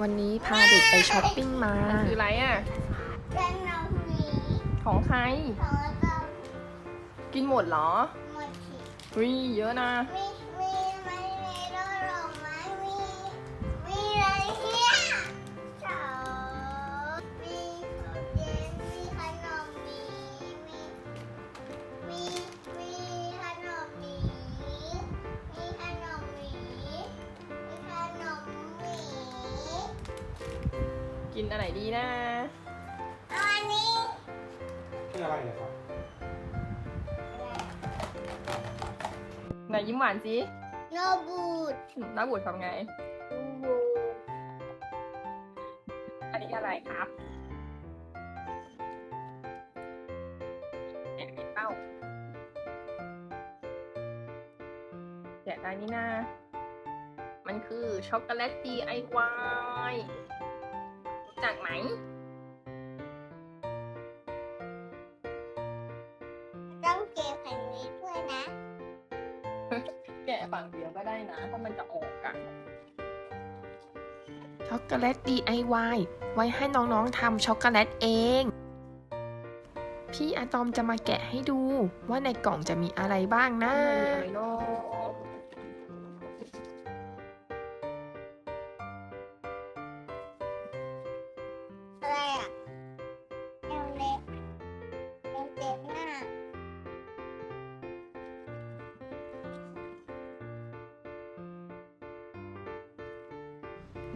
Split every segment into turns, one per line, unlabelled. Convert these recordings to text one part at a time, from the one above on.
วันนี้พาเด็กไปช้อปปิ้งมา
คืออะไรอะ
แป้งน้องหมี
ของใคร
ของเรา
กินหมดเหรอ
หมดสิ
วิเยอะนะ
มีมีไม่ อัน
ไหนดีนะ
เอาอันนี้
คืออะไรเนี่ยครับ
ไหนยิ้มหวานสิ
โนบูด
น้าบุตรทำไง
บูด
อันนี้อะไรครับแกะได้เป้าแกะได้นี่นะ มันคือช็อกโกแลต DIY รู้จา กไหม
ต้องเก็บแผ่นนี้ด้วยนะ
แกะฝั่งเดียวก็ได้นะ ถ้ามันจะออกอะ
ช็อกโกแลต DIY ไว้ให้น้องๆทำช็อกโกแลตเอง พี่อะตอมจะมาแกะให้ดูว่าในกล่องจะมีอะไรบ้างนะ
ไม่มีอะไรเนาะ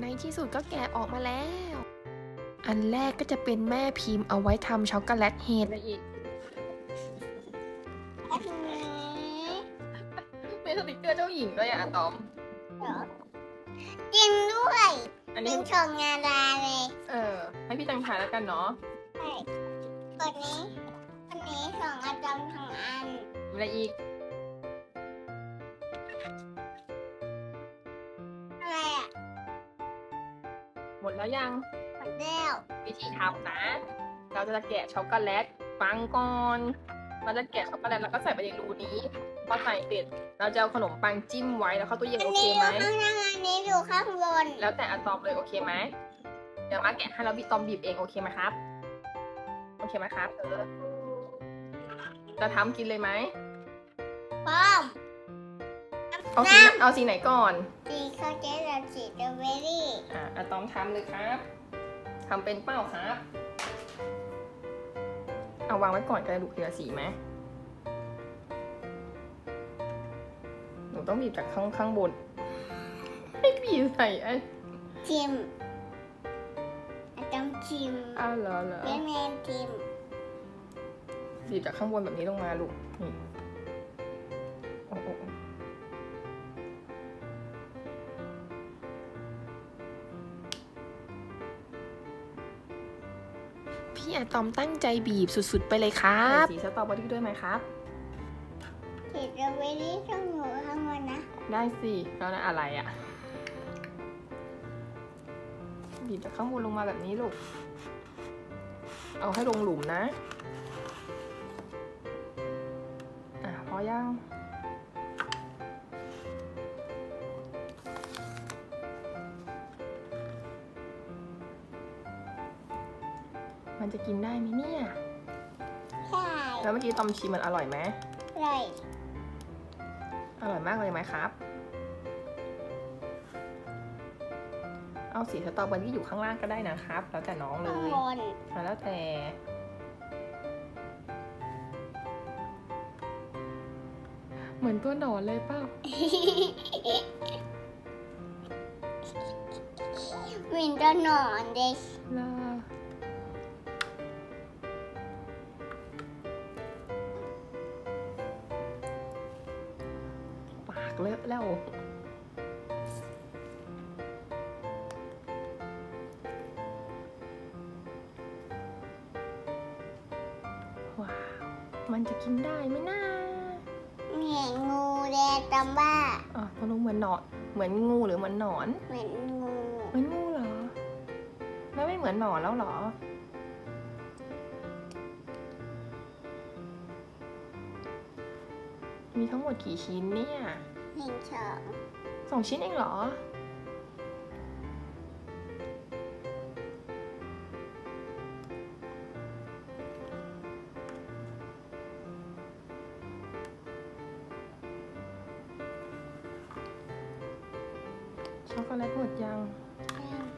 ในที่สุดก็แกะออกมาแล้ว อันแรกก็จะเป็นแม่พิมพ์เอาไว้ทำช็อกโกแลตเห็ด
อะไรอีก
อันนี้
มีสติกเกอร์เจ้าหญิงด้วยอะอะตอม
เหรอกินด้วย
อัน
เป็
นี้
นของงานดาเลย
เออ ให้พี่ตังทายแล้วกันเนาะ
ใช่ตัวนี้อันนี้ของอาจารย์ของอัน
มีอะไรอีก หมดแล้วยัง
หมดแล้ว
วิธีทำนะ เราจะแกะช็อกโกแลตฟังก่อนเราจะแกะช็อกโกแลตแล้วก็ใส่ไปในรูนี้พอใส่เสร็จเราจะเอาขนมปังจิ้มไว้แล้วเข้าตู้เย็น
อัน
โอเค
นี้อ
ไหม
ยู่ข้างล่างอันนี้อยู่ข้างบน
แล้วแต่อะตอมเลยโอเคไหมเดี๋ยวมาแกะให้แล้วพี่ตอมบีบเองโอเคไหมครับโอเคไหมครับเออจะทำกินเลยไหม
ป้อม
เอาสีไหนเอาสีไหนก่อน
สีเขาเจ๊กับสีสตรอเบอรี่
อะอะตอมทำเลยครับทำเป็นเป้าครับ เอาวางไว้ก่อนก็ได้ดูเกลือสีไหมหนูต้องบีบจากข้างข้างบน ไม่บีบใส่ไอ้
ชิมอาจารย์ชิม
อ้าวเหรอเหรอ
แม่แม่ชิม
บีบจากข้างบนแบบนี้ลงมาลูกนี่โอ้โต
อมตั้งใจบีบสุดๆไปเลยครับ
ใส่สีสตรอเบอรี่ด้วยไหมครับ
สีสตรอเบอรี่ต้องอยู่ข้างบนนะ
ได้สิแล้วนะอะไรอะ่ะ บีบจากข้างบนลงมาแบบนี้ลูก เอาให้ลงหลุมนะ อะพอยัง มันจะกินได้ไหมเนี่ย
ใช่
แล้วเมื่อกี้ตอมชิมมันอร่อยไหม
เลย
อร่อยมากเลยไหมครับ เอาสีสตรอเบอรี่อยู่ข้างล่างก็ได้นะครับ แล้วแต่น้องเล
ข้าง
ย
บน
อะแล้วแต่ เหมือนตัวหนอนเลยเปล่า
วินตัวนอนเด็ก
ลาป มันจะกินได้ไหมนะ
เหมือนงูแดงตำบ้า
อะมันรู้เหมือนหนอน เหมือนงูหรือเหมือนหนอน
เหมือนงู
เหมือนงูเหรอ แล้วไม่เหมือนหนอนแล้วเหรอ มีทั้งหมดกี่ชิ้นเนี่ย
หนึ่งสอง
สองชิ้นเองเหรอ ช็อกโกแลตหมดยัง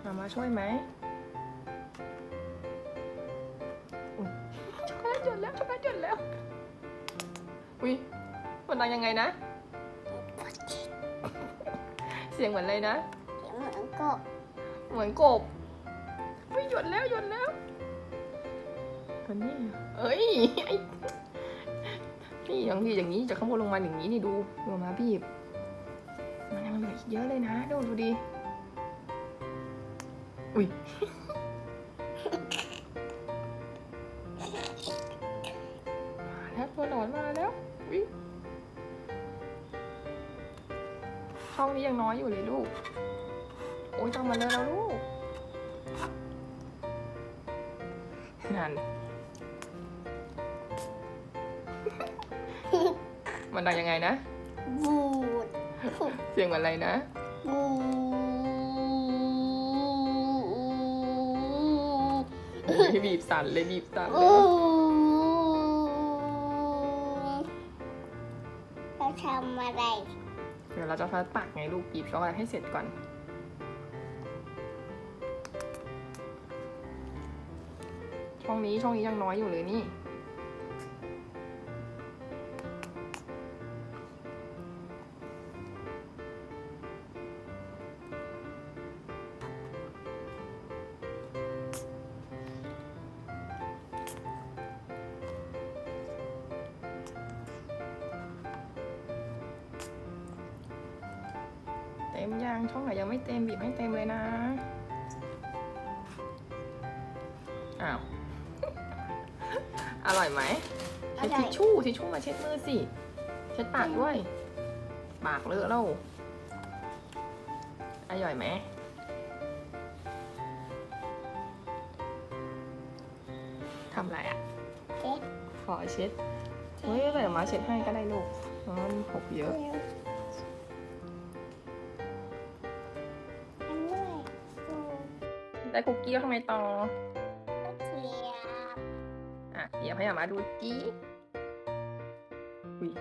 มามาช่วยไหมอุ๊ยช็อกโกแลตหยดแล้วช็อกโกแลตหยดแล้ว อุ้ยมันดังยังไงนะ เสียงเหมือนอะไรนะ
เสียงเหมือนกบ
เหมือนกบอุ้ยหยดแล้วหยดแล้วอันนี้เอ้ยไอ้นี่อย่างนี้อย่างนี้จากข้างบนลงมาอย่างนี้นี่ดูดูมาบีบมันยังเหลื ออีกเยอะเลยนะดูดูดิอุ้ยมาแล้วตัวหนอนมาแล้วอุ้ยช่องนี้ยังน้อยอยู่เลยลูก โอ้ยต้องมาเลยแล้วลูกนั่นมันดังยังไงนะ
บูด
เสียงเหมือนอะไรนะ
บูด
โอ้ยบีบสั่นเลยบีบสั่นเล
บู
ย
ดเราทำอะไร
เดี๋ยวเราจะพัดปากไงลูกบีบช็อกโกแลตให้เสร็จก่อน ช่องนี้ช่องนี้ยังน้อยอยู่เลยนี่ เต็มยังช่องไหนยังไม่เต็มบีบให้เต็มเลยนะอ้าวอร่อยไหม
อ
ใช้
ร่อ
ทิ
ย
ชชู่ทิชชู่มาเช็ดมือสิเช็ดปากด้วย ปากเลอะแล้วอร่อยไหมทำอะไรอะ
เช็ด
ขอเช็ดเฮ้ยเดี๋ยวมาเช็ดให้ก็ได้ลูกเพราะมันหกเยอะ ได้คุกกี้แล้วทำไมต่อ
เทียบ
อะเดี๋ยวให้อามาดูจีอุ้ย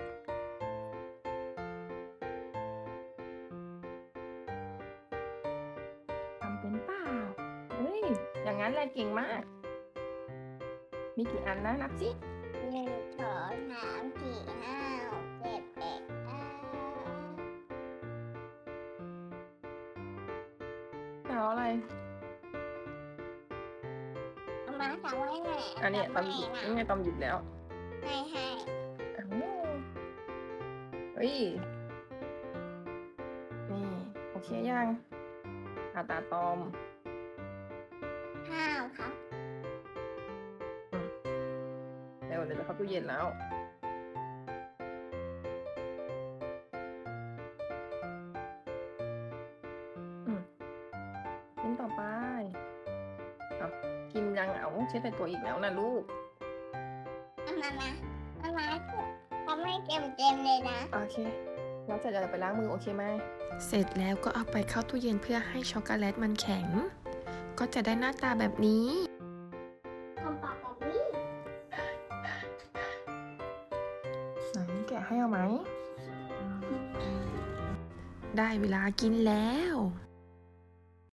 ทำเป็นเปล่าเฮ้ยอย่างนั้นแหละเก่งมาก มีกี่อันนะนับสิ
หนึ่งสองสามสี่ห้าหกเจ็ดแปดเก้า
เอาอะไร
เอามาทำไว้ไหน
อันนี้ตอมหยิบนี่ไงตอมหยิบแล้ว
ให้ให้
อ้าวเฮ้ย นี่ โอเคยังอาตาตอม
ข้าวครับ
เดี๋ยวเดี๋ยวจะเข้าตู้เย็นแล้ว กินยังเอาเช็ดในตัวอีกแล้วนะลูก
เอามามาเอามาทำให้เต็มเต็มๆเลยนะ
โอเคแล้วเสร็จแล้วเราไปล้างมือโอเคไหม
เสร็จแล้วก็เอาไปเข้าตู้เย็นเพื่อให้ช็อกโกแลตมันแข็ง ก็จะได้หน้าตาแบบนี้
ทำปากแบบนี้
ไหนแกะให้เอาไหม
ได้เวลากินแล้ว
อ